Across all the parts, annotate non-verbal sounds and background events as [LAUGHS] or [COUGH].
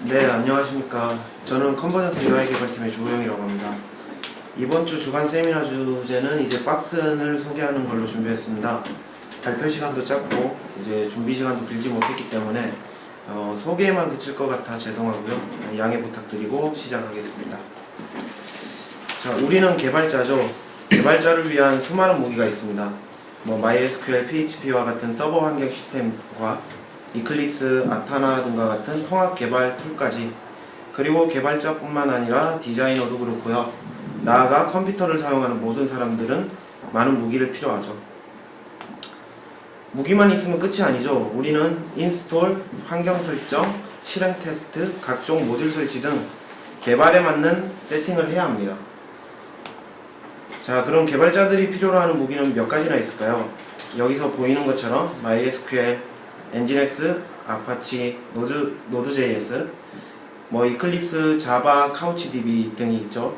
네, 안녕하십니까. 저는 컨버전스 UI 개발팀의 조호영이라고 합니다. 이번 주 주간 세미나 주제는 이제 박스를 소개하는 걸로 준비했습니다. 발표 시간도 짧고 이제 준비 시간도 길지 못했기 때문에 어, 소개에만 그칠 것 같아 죄송하고요. 양해 부탁드리고 시작하겠습니다. 자, 우리는 개발자죠. 개발자를 위한 수많은 무기가 있습니다. 뭐 MySQL, PHP와 같은 서버 환경 시스템과 이클립스, 아타나 등과 같은 통합 개발 툴까지 그리고 개발자뿐만 아니라 디자이너도 그렇고요. 나아가 컴퓨터를 사용하는 모든 사람들은 많은 무기를 필요하죠. 무기만 있으면 끝이 아니죠. 우리는 인스톨, 환경 설정, 실행 테스트, 각종 모듈 설치 등 개발에 맞는 세팅을 해야 합니다. 자, 그럼 개발자들이 필요로 하는 무기는 몇 가지나 있을까요? 여기서 보이는 것처럼 MySQL, 엔진엑스, 아파치, 노드, 노드.js, 뭐 이클립스, 자바, 카우치DB 등이 있죠.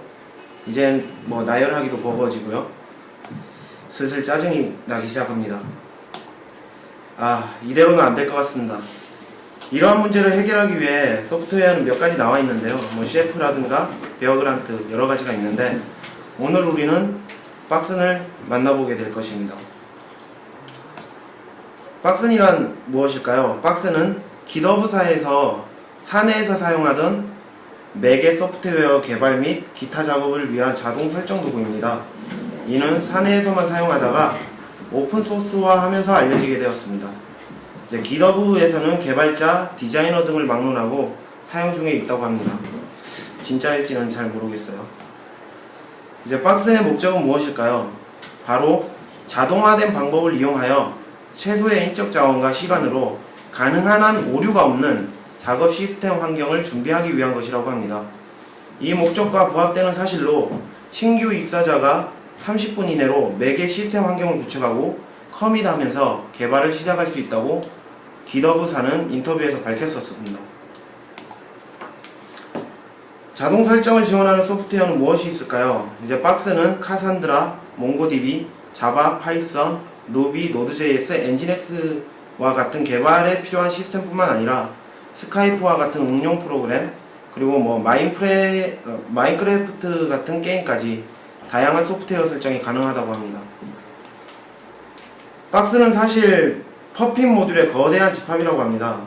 이젠 뭐 나열하기도 버거워지고요. 슬슬 짜증이 나기 시작합니다. 아, 이대로는 안 될 것 같습니다. 이러한 문제를 해결하기 위해 소프트웨어는 몇 가지 나와 있는데요. 뭐 CF라든가 베어그란트 여러 가지가 있는데 오늘 우리는 박슨을 만나보게 될 것입니다. 박슨이란 무엇일까요? 박슨은 기더브사에서 사내에서 사용하던 맥의 소프트웨어 개발 및 기타 작업을 위한 자동 설정 도구입니다. 이는 사내에서만 사용하다가 오픈 소스화 하면서 알려지게 되었습니다. 이제 기더브에서는 개발자, 디자이너 등을 막론하고 사용 중에 있다고 합니다. 진짜일지는 잘 모르겠어요. 이제 박스의 목적은 무엇일까요? 바로 자동화된 방법을 이용하여 최소의 인적 자원과 시간으로 가능한 한 오류가 없는 작업 시스템 환경을 준비하기 위한 것이라고 합니다. 이 목적과 부합되는 사실로 신규 입사자가 30분 이내로 매개 시스템 환경을 구축하고 커밋하면서 개발을 시작할 수 있다고 기더브사는 인터뷰에서 밝혔었습니다. 자동 설정을 지원하는 소프트웨어는 무엇이 있을까요? 이제 박스는 카산드라, 몽고DB, 자바, 파이썬, 루비, 노드.js, 엔진엑스와 같은 개발에 필요한 시스템뿐만 아니라 스카이프와 같은 응용 프로그램 그리고 뭐 마인프레, 어, 마인크래프트 같은 게임까지 다양한 소프트웨어 설정이 가능하다고 합니다. 박스는 사실 퍼핀 모듈의 거대한 집합이라고 합니다.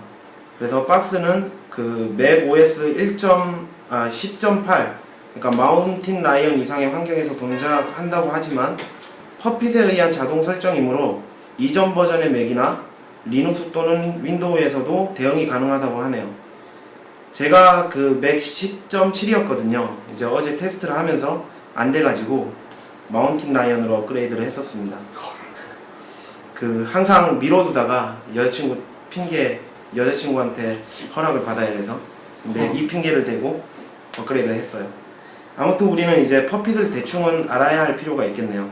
그래서 박스는 그 맥 OS 1. 아, 10.8 그러니까 마운틴 라이언 이상의 환경에서 동작한다고 하지만 퍼핏에 의한 자동 설정이므로 이전 버전의 맥이나 리눅스 또는 윈도우에서도 대응이 가능하다고 하네요. 제가 그 맥 10.7이었거든요. 이제 어제 테스트를 하면서 안 돼가지고 마운틴 라이언으로 업그레이드를 했었습니다. 그 항상 미뤄두다가 여자친구 핑계 여자친구한테 허락을 받아야 돼서 근데 이 핑계를 대고 업그레이드를 했어요. 아무튼 우리는 이제 퍼핏을 대충은 알아야 할 필요가 있겠네요.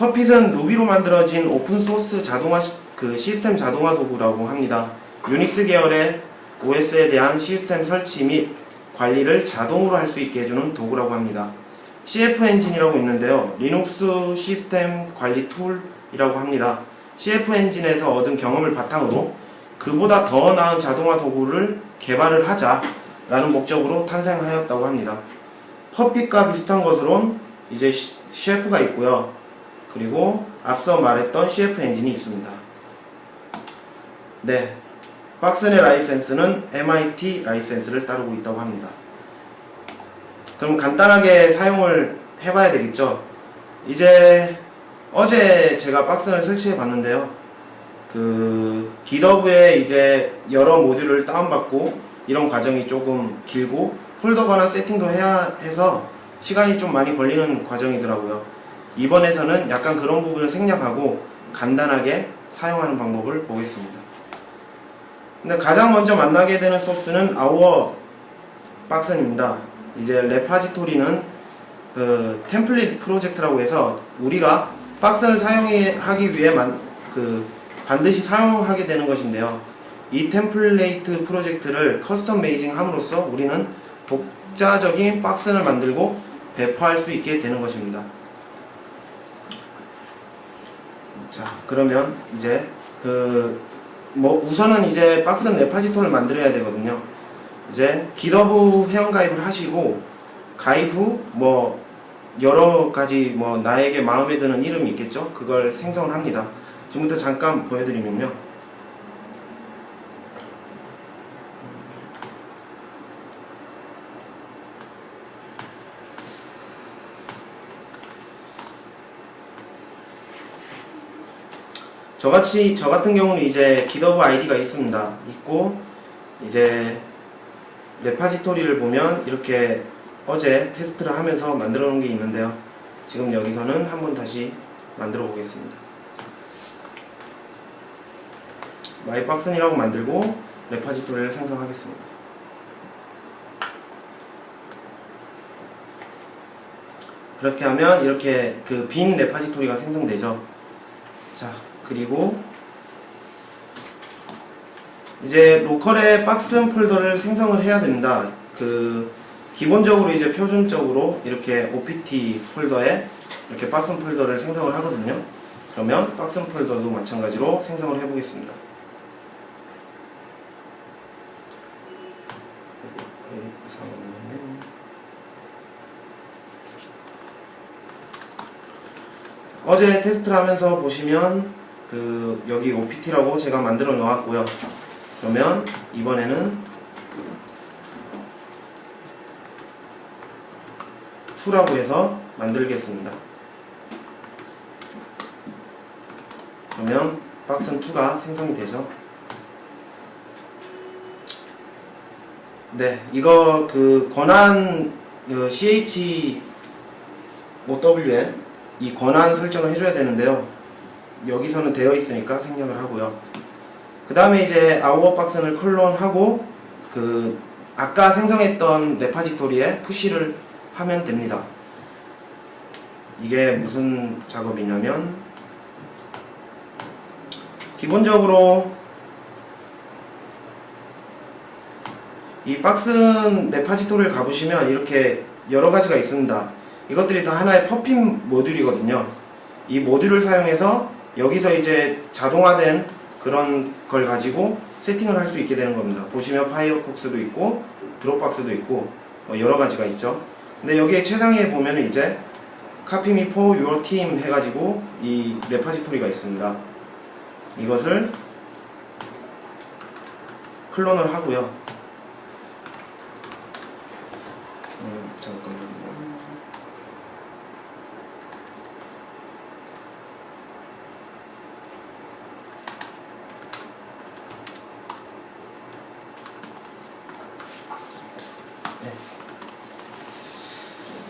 퍼핏은 루비로 만들어진 오픈 소스 자동화 시, 그 시스템 자동화 도구라고 합니다. 유닉스 계열의 OS에 대한 시스템 설치 및 관리를 자동으로 할 수 있게 해주는 도구라고 합니다. CF 엔진이라고 있는데요. 리눅스 시스템 관리 툴이라고 합니다. CF 엔진에서 얻은 경험을 바탕으로 그보다 더 나은 자동화 도구를 개발을 하자라는 목적으로 탄생하였다고 합니다. 퍼핏과 비슷한 것으론 이제 CF가 있고요. 그리고 앞서 말했던 CF 엔진이 있습니다. 네. 박스의 라이센스는 MIT 라이센스를 따르고 있다고 합니다. 그럼 간단하게 사용을 해봐야 되겠죠. 이제 어제 제가 박스를 설치해 봤는데요. 그 기더브에 이제 여러 모듈을 다운받고 이런 과정이 조금 길고 폴더 관한 세팅도 해야 해서 시간이 좀 많이 걸리는 과정이더라고요. 이번에서는 약간 그런 부분을 생략하고 간단하게 사용하는 방법을 보겠습니다. 근데 가장 먼저 만나게 되는 소스는 아우어 박스입니다. 이제 레파지토리는 그 템플릿 프로젝트라고 해서 우리가 박스를 사용하기 위해 만, 그 반드시 사용하게 되는 것인데요. 이 템플레이트 프로젝트를 커스텀 메이징 함으로써 우리는 독자적인 박스를 만들고 배포할 수 있게 되는 것입니다. 자, 그러면 이제 그 뭐 우선은 이제 박스 레파지토를 만들어야 되거든요. 이제 기더브 회원가입을 하시고 가입 후 뭐 여러 가지 뭐 나에게 마음에 드는 이름이 있겠죠? 그걸 생성을 합니다. 지금부터 잠깐 보여드리면요. 저같이 저 같은 경우는 이제 기더브 아이디가 있습니다. 있고 이제 레파지토리를 보면 이렇게 어제 테스트를 하면서 만들어 놓은 게 있는데요. 지금 여기서는 한번 다시 만들어 보겠습니다. 마이박슨이라고 만들고 레파지토리를 생성하겠습니다. 그렇게 하면 이렇게 그 빈 레파지토리가 생성되죠. 자, 그리고 이제 로컬에 박스 폴더를 생성을 해야 됩니다. 그 기본적으로 이제 표준적으로 이렇게 OPT 폴더에 이렇게 박스 폴더를 생성을 하거든요. 그러면 박스 폴더도 마찬가지로 생성을 해보겠습니다. 어제 테스트를 하면서 보시면 그 여기 OPT라고 제가 만들어 놓았고요. 그러면 이번에는 2라고 해서 만들겠습니다. 그러면 박스는 2가 생성이 되죠. 네, 이거 그 권한 그 CH OWN 이 권한 설정을 해줘야 되는데요. 여기서는 되어 있으니까 생략을 하고요. 그 다음에 이제 아우어 박스를 클론하고 그 아까 생성했던 레파지토리에 푸시를 하면 됩니다. 이게 무슨 작업이냐면 기본적으로 이 박스 레파지토리를 가보시면 이렇게 여러 가지가 있습니다. 이것들이 다 하나의 퍼핀 모듈이거든요. 이 모듈을 사용해서 여기서 이제 자동화된 그런 걸 가지고 세팅을 할 수 있게 되는 겁니다. 보시면 파이어폭스도 있고 드롭박스도 있고 뭐 여러 가지가 있죠. 근데 여기에 최상위에 보면 이제 카피 미 포 유어 팀 해가지고 이 레파지토리가 있습니다. 이것을 클론을 하고요. 음, 잠깐만요.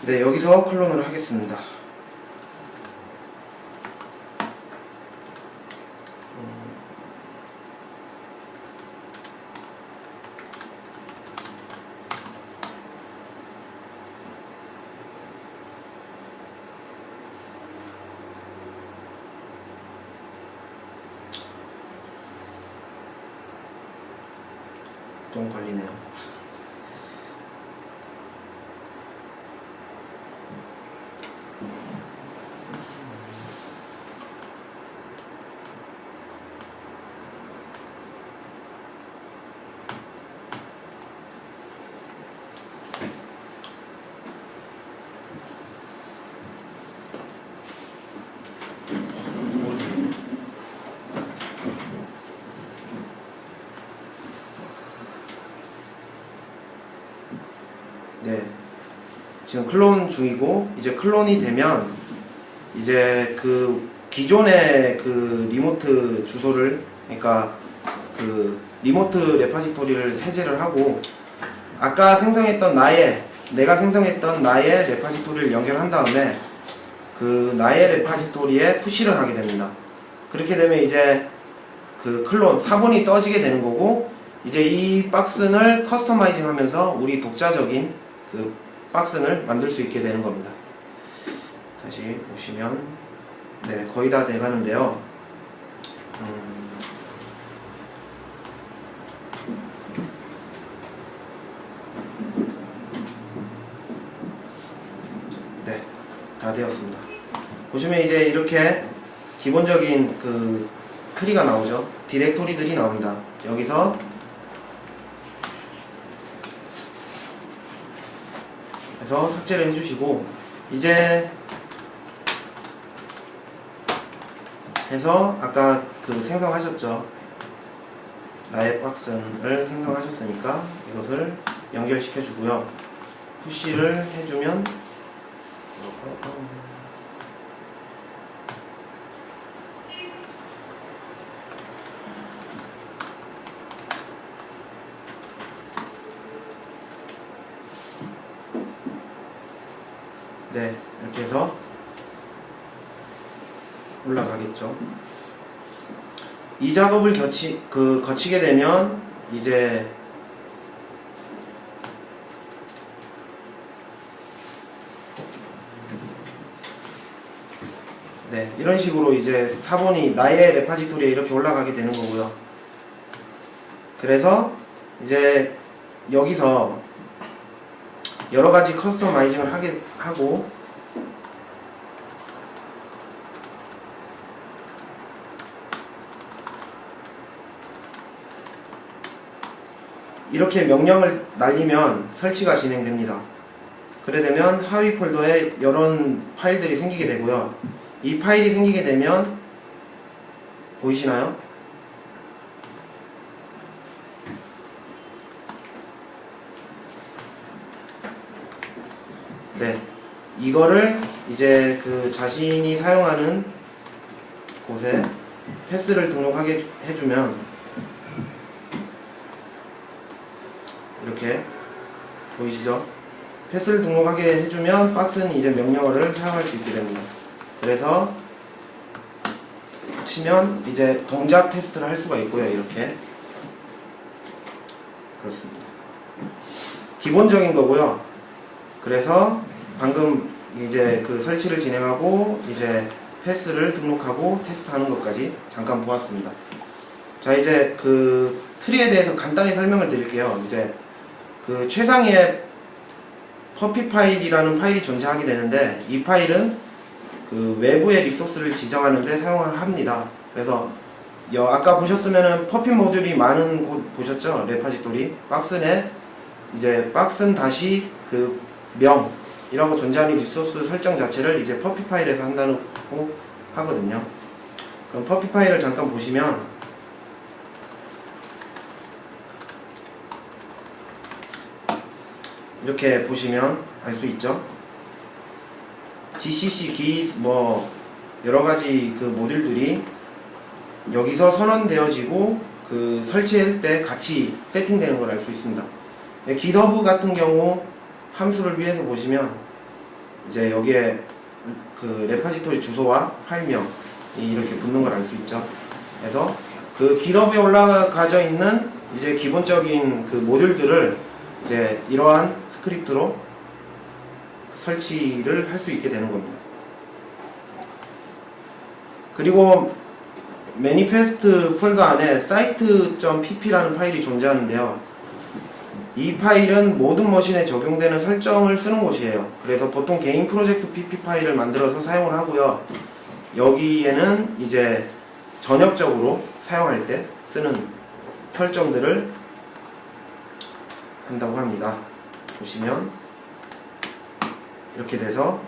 네, 여기서 클론을 하겠습니다. 음. 좀 걸리네요. 네. 지금 클론 중이고 이제 클론이 되면 이제 그 기존의 그 리모트 주소를 그러니까 그 리모트 레파지토리를 해제를 하고 아까 생성했던 나의 내가 생성했던 나의 레파지토리를 연결한 다음에 그 나의 레파지토리에 푸시를 하게 됩니다. 그렇게 되면 이제 그 클론 사본이 떠지게 되는 거고 이제 이 박스를 커스터마이징 하면서 우리 독자적인 그 박스를 만들 수 있게 되는 겁니다. 다시 보시면 네 거의 다 돼가는데요. 음, 네, 다 되었습니다. 보시면 이제 이렇게 기본적인 그 트리가 나오죠. 디렉토리들이 나옵니다. 여기서 그래서 삭제를 해주시고 이제 해서 아까 그 생성하셨죠? 나의 박스를 생성하셨으니까 이것을 연결시켜 주고요. 푸시를 해주면 네 이렇게 해서 올라가겠죠. 이 작업을 거치, 그, 거치게 되면 이제 네 이런 식으로 이제 사본이 나의 레파지토리에 이렇게 올라가게 되는 거고요. 그래서 이제 여기서 여러 가지 커스터마이징을 하게 하고 이렇게 명령을 날리면 설치가 진행됩니다. 그래 되면 하위 폴더에 이런 파일들이 생기게 되고요. 이 파일이 생기게 되면 보이시나요? 네. 이거를 이제 그 자신이 사용하는 곳에 패스를 등록하게 해주면 이렇게 보이시죠? 패스를 등록하게 해주면 박스는 이제 명령어를 사용할 수 있게 됩니다. 그래서 치면 이제 동작 테스트를 할 수가 있고요. 이렇게 그렇습니다. 기본적인 거고요. 그래서 방금 이제 그 설치를 진행하고 이제 패스를 등록하고 테스트하는 것까지 잠깐 보았습니다. 자 이제 그 트리에 대해서 간단히 설명을 드릴게요. 이제 그 최상위의 퍼피 파일이라는 파일이 존재하게 되는데 이 파일은 그 외부의 리소스를 지정하는데 사용을 합니다. 그래서 여, 아까 보셨으면은 퍼피 모듈이 많은 곳 보셨죠? 레파지토리 박스 내 이제 박스는 다시 그 명 이라고 존재하는 리소스 설정 자체를 이제 퍼피 파일에서 한다고 하거든요. 그럼 퍼피 파일을 잠깐 보시면 이렇게 보시면 알 수 있죠. GCC 기 뭐 여러 가지 그 모듈들이 여기서 선언되어지고 그 설치할 때 같이 세팅되는 걸 알 수 있습니다. 기더브 같은 경우 함수를 위해서 보시면 이제 여기에 그 레파지토리 주소와 파일명이 이렇게 붙는 걸 알 수 있죠. 그래서 그 기더브에 올라가져 있는 이제 기본적인 그 모듈들을 이제 이러한 스크립트로 설치를 할 수 있게 되는 겁니다. 그리고 매니페스트 폴더 안에 site.pp라는 파일이 존재하는데요. 이 파일은 모든 머신에 적용되는 설정을 쓰는 곳이에요. 그래서 보통 개인 프로젝트 pp 파일을 만들어서 사용을 하고요. 여기에는 이제 전역적으로 사용할 때 쓰는 설정들을 한다고 합니다. 보시면 이렇게 돼서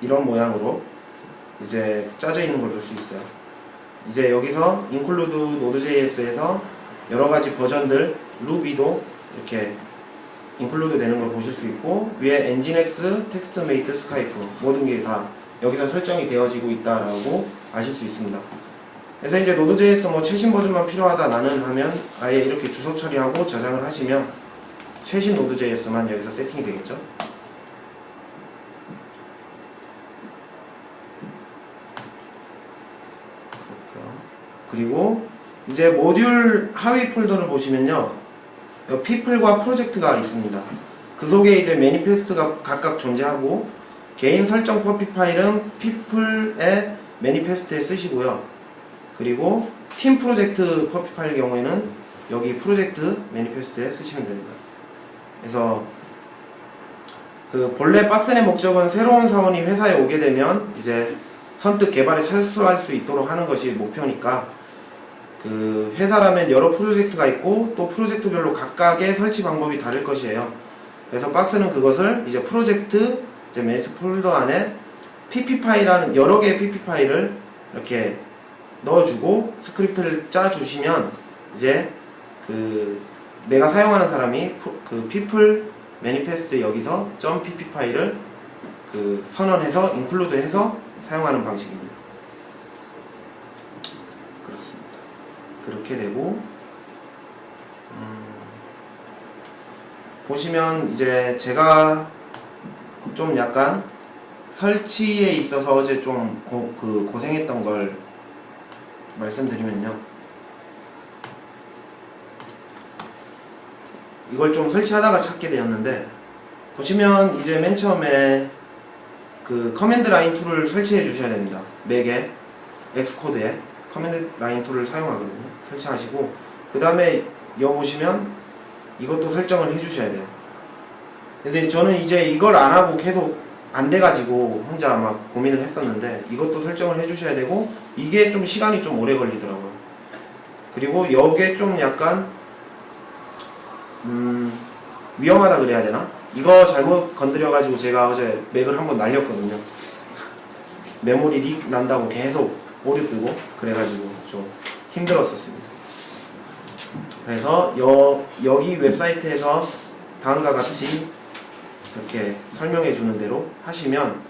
이런 모양으로 이제 짜져 있는 걸 볼 수 있어요. 이제 여기서 include node.js에서 여러 가지 버전들 루비도 이렇게 include 되는 걸 보실 수 있고 위에 nginx, textmate, skype 모든 게 다 여기서 설정이 되어지고 있다라고 아실 수 있습니다. 그래서 이제 노드.js 뭐 최신 버전만 필요하다 나는 하면 아예 이렇게 주소 처리하고 저장을 하시면 최신 노드.js만 여기서 세팅이 되겠죠. 그리고 이제 모듈 하위 폴더를 보시면요. People과 프로젝트가 있습니다. 그 속에 이제 매니페스트가 각각 존재하고 개인 설정 퍼피 파일은 people의 매니페스트에 쓰시고요. 그리고 팀 프로젝트 퍼피 파일 경우에는 여기 프로젝트 매니페스트에 쓰시면 됩니다. 그래서 그 본래 박스의 목적은 새로운 사원이 회사에 오게 되면 이제 선뜻 개발에 철수할 수 있도록 하는 것이 목표니까 그 회사라면 여러 프로젝트가 있고 또 프로젝트별로 각각의 설치 방법이 다를 것이에요. 그래서 박스는 그것을 이제 프로젝트 이제 메스 폴더 안에 pp 파일이라는 여러 개의 pp 파일을 이렇게 넣어주고 스크립트를 짜주시면 이제 그 내가 사용하는 사람이 프- 그 people manifest 여기서 .pp 파일을 그 선언해서 인클루드해서 사용하는 방식입니다. 그렇게 되고 음, 보시면 이제 제가 좀 약간 설치에 있어서 어제 좀그 고생했던 걸 말씀드리면요. 이걸 좀 설치하다가 찾게 되었는데 보시면 이제 맨 처음에 그 커맨드 라인 툴을 설치해 주셔야 됩니다. 맥에 엑스코드에 커맨드 라인 툴을 사용하거든요. 설치하시고 그 다음에 여 보시면 이것도 설정을 해 주셔야 돼요. 그래서 저는 이제 이걸 안 하고 계속 안 돼가지고 혼자 막 고민을 했었는데 이것도 설정을 해 주셔야 되고 이게 좀 시간이 좀 오래 걸리더라고요. 그리고 여기에 좀 약간 음 위험하다 그래야 되나? 이거 잘못 건드려가지고 제가 어제 맥을 한번 날렸거든요. [LAUGHS] 메모리 릭 난다고 계속 오류 뜨고 그래가지고 좀 힘들었었습니다. 그래서 여, 여기 웹사이트에서 다음과 같이 이렇게 설명해 주는 대로 하시면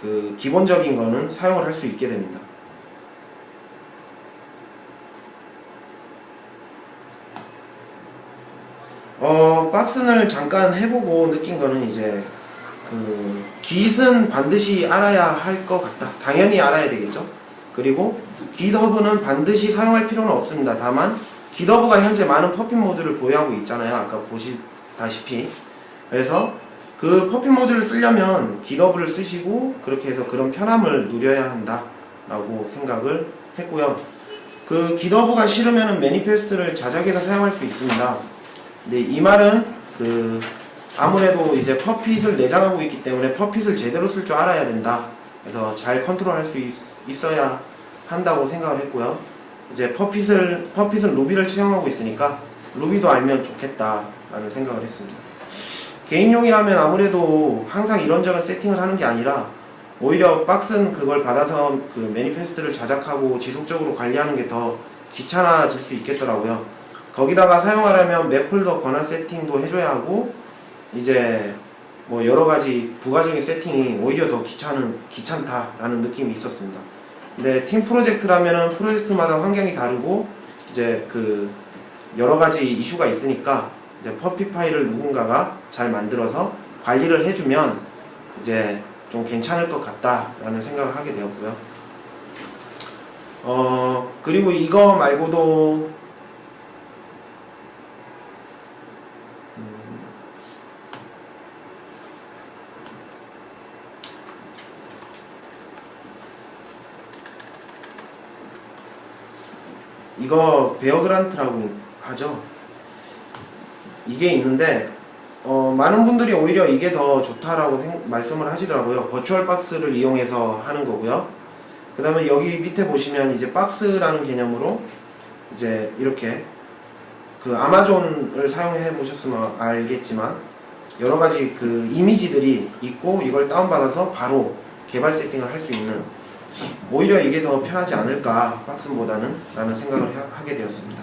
그 기본적인 거는 사용을 할 수 있게 됩니다. 어, 박스를 잠깐 해보고 느낀 거는 이제 그 깃은 반드시 알아야 할 것 같다. 당연히 알아야 되겠죠. 그리고 깃허브는 반드시 사용할 필요는 없습니다. 다만 깃허브가 현재 많은 퍼핀 모드를 보유하고 있잖아요. 아까 보시다시피. 그래서 그 퍼핀 모드를 쓰려면 깃허브를 쓰시고 그렇게 해서 그런 편함을 누려야 한다라고 생각을 했고요. 그 깃허브가 싫으면 매니페스트를 자작해서 사용할 수 있습니다. 근데 이 말은 그 아무래도 이제 퍼핏을 내장하고 있기 때문에 퍼핏을 제대로 쓸 줄 알아야 된다. 그래서 잘 컨트롤할 수 있, 있어야 한다고 생각을 했고요. 이제 퍼핏을 퍼핏은 루비를 채용하고 있으니까 루비도 알면 좋겠다라는 생각을 했습니다. 개인용이라면 아무래도 항상 이런저런 세팅을 하는 게 아니라 오히려 박스는 그걸 받아서 그 매니페스트를 자작하고 지속적으로 관리하는 게 더 귀찮아질 수 있겠더라고요. 거기다가 사용하려면 맵폴더 권한 세팅도 해줘야 하고 이제 뭐 여러 가지 부가적인 세팅이 오히려 더 귀찮은 귀찮다라는 느낌이 있었습니다. 근데 팀 프로젝트라면은 프로젝트마다 환경이 다르고 이제 그 여러 가지 이슈가 있으니까 이제 퍼피 파일을 누군가가 잘 만들어서 관리를 해주면 이제 좀 괜찮을 것 같다라는 생각을 하게 되었고요. 어 그리고 이거 말고도 이거 베어 그란트라고 하죠. 이게 있는데 어, 많은 분들이 오히려 이게 더 좋다라고 생- 말씀을 하시더라고요. 버추얼 박스를 이용해서 하는 거고요. 그 다음에 여기 밑에 보시면 이제 박스라는 개념으로 이제 이렇게 그 아마존을 사용해 보셨으면 알겠지만 여러 가지 그 이미지들이 있고 이걸 다운받아서 바로 개발 세팅을 할 수 있는 오히려 이게 더 편하지 않을까 박스보다는 라는 생각을 하- 하게 되었습니다.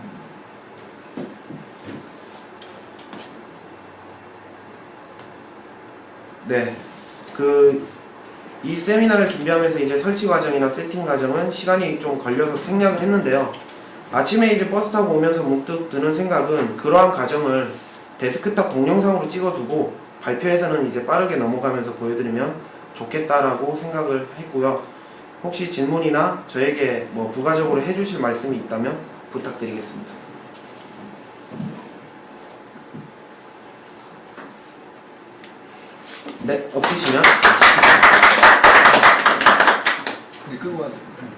네. 그, 이 세미나를 준비하면서 이제 설치 과정이나 세팅 과정은 시간이 좀 걸려서 생략을 했는데요. 아침에 이제 버스 타고 오면서 문득 드는 생각은 그러한 과정을 데스크탑 동영상으로 찍어두고 발표에서는 이제 빠르게 넘어가면서 보여드리면 좋겠다라고 생각을 했고요. 혹시 질문이나 저에게 뭐 부가적으로 해주실 말씀이 있다면 부탁드리겠습니다. 네, 없으시면 네, 끄고 가세요.